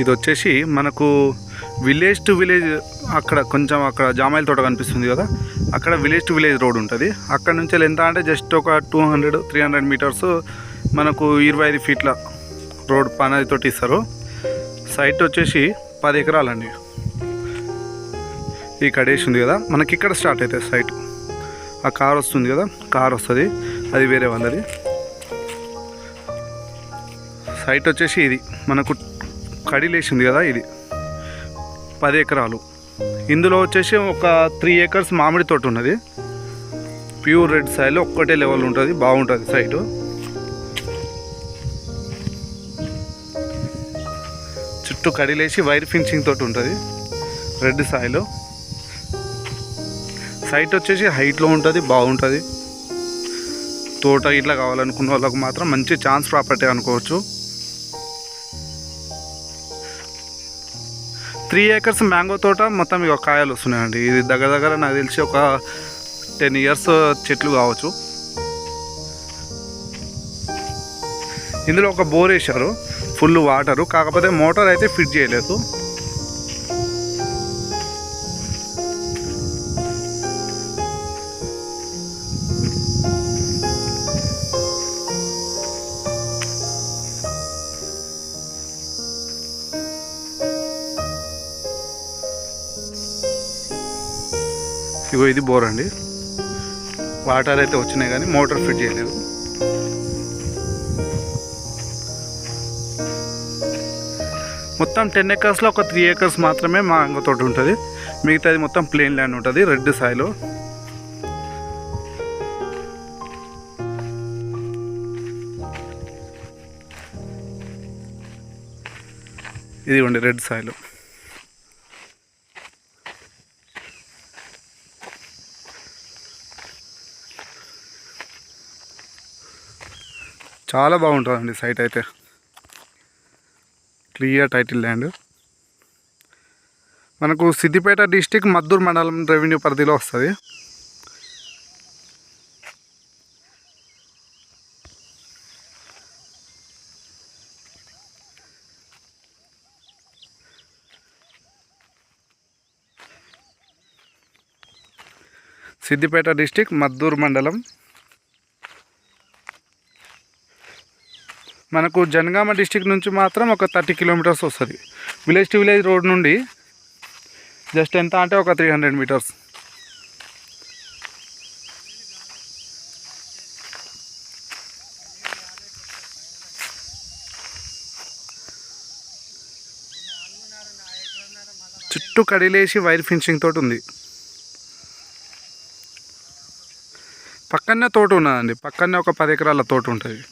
ఇది వచ్చేసి మనకు విలేజ్ టు విలేజ్ అక్కడ కొంచెం అక్కడ జామాయిల తోట కనిపిస్తుంది కదా అక్కడ విలేజ్ టు విలేజ్ రోడ్ ఉంటుంది. అక్కడ నుంచి వెళ్ళి ఎంత అంటే జస్ట్ ఒక two hundred three hundred metres మనకు ఇరవై ఐదు ఫీట్ల రోడ్ పనది తోటి ఇస్తారు. సైట్ వచ్చేసి పది ఎకరాలండి. ఈ కడేసి ఉంది కదా మనకి ఇక్కడ స్టార్ట్ అవుతుంది సైట్ ఆ కార్ వస్తుంది కదా కార్ వస్తుంది అది వేరే వాళ్ళది. సైట్ వచ్చేసి ఇది మనకు కడిలేసింది కదా ఇది. పది ఎకరాలు. ఇందులో వచ్చేసి ఒక త్రీ ఏకర్స్ మామిడి తోట ఉన్నది. ప్యూర్ రెడ్ సాయిల్ ఒక్కటే లెవెల్ ఉంటుంది బాగుంటుంది సైటు చుట్టూ కడిలేసి వైర్ ఫిన్సింగ్ తోటి ఉంటుంది రెడ్ సాయిల్ సైట్ వచ్చేసి హైట్లో ఉంటుంది బాగుంటుంది. తోట ఇట్లా కావాలనుకున్న వాళ్ళకు మాత్రం మంచి ఛాన్స్ ప్రాపర్టీ అనుకోవచ్చు. త్రీ ఏకర్స్ మ్యాంగో తోట మొత్తం ఇక కాయలు వస్తున్నాయండి. ఇది దగ్గర దగ్గర నాకు తెలిసి ఒక టెన్ ఇయర్స్ చెట్లు కావచ్చు. ఇందులో ఒక బోర్ వేశారు. Full water. కాకపోతే మోటార్ అయితే ఫిట్ చేయలేదు. ఇగో ఇది బోర్ అండి. వాటర్ అయితే వచ్చినాయి కానీ మోటార్ ఫిట్ చేయలేదు. మొత్తం టెన్ ఎకర్స్లో ఒక త్రీ ఏకర్స్ మాత్రమే మా తోట ఉంటుంది. మిగతాది మొత్తం ప్లేన్ ల్యాండ్ ఉంటుంది రెడ్ సాయిలో. ఇది ఉండి రెడ్ సాయిలో. చాలా బాగుంటుందండి సైట్ అయితే. Clear title land. మనకు సిద్దిపేట డిస్టిక్ మద్దూరు మండలం రెవెన్యూ పరిధిలో వస్తుంది. సిద్దిపేట డిస్టిక్ మద్దూరు మండలం మనకు జనగామ డిస్టిక్ నుంచి మాత్రం ఒక థర్టీ కిలోమీటర్స్ వస్తుంది. విలేజ్ టు విలేజ్ రోడ్ నుండి జస్ట్ ఎంత అంటే ఒక త్రీ హండ్రెడ్ మీటర్స్. చుట్టూ కడిలేసి వైర్ ఫినిషింగ్ తోటి ఉంది. పక్కనే తోట ఉన్నదండి. పక్కనే ఒక పది ఎకరాల తోట ఉంటుంది.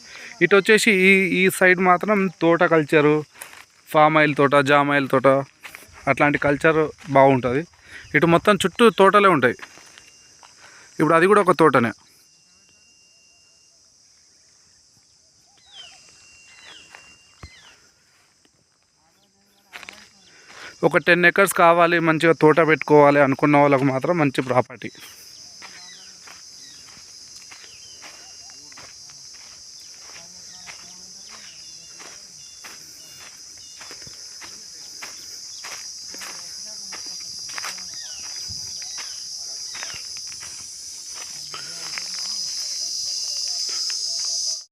ఇటు వచ్చేసి ఈ ఈ సైడ్ మాత్రం తోట కల్చరు ఫామ్ ఆయిల్ తోట జామ్ ఆయిల్ తోట అట్లాంటి కల్చర్ బాగుంటుంది. ఇటు మొత్తం చుట్టూ తోటలే ఉంటాయి. ఇప్పుడు అది కూడా ఒక తోటనే. ఒక టెన్ ఎకర్స్ కావాలి మంచిగా తోట పెట్టుకోవాలి అనుకున్న వాళ్ళకు మాత్రం మంచి ప్రాపర్టీ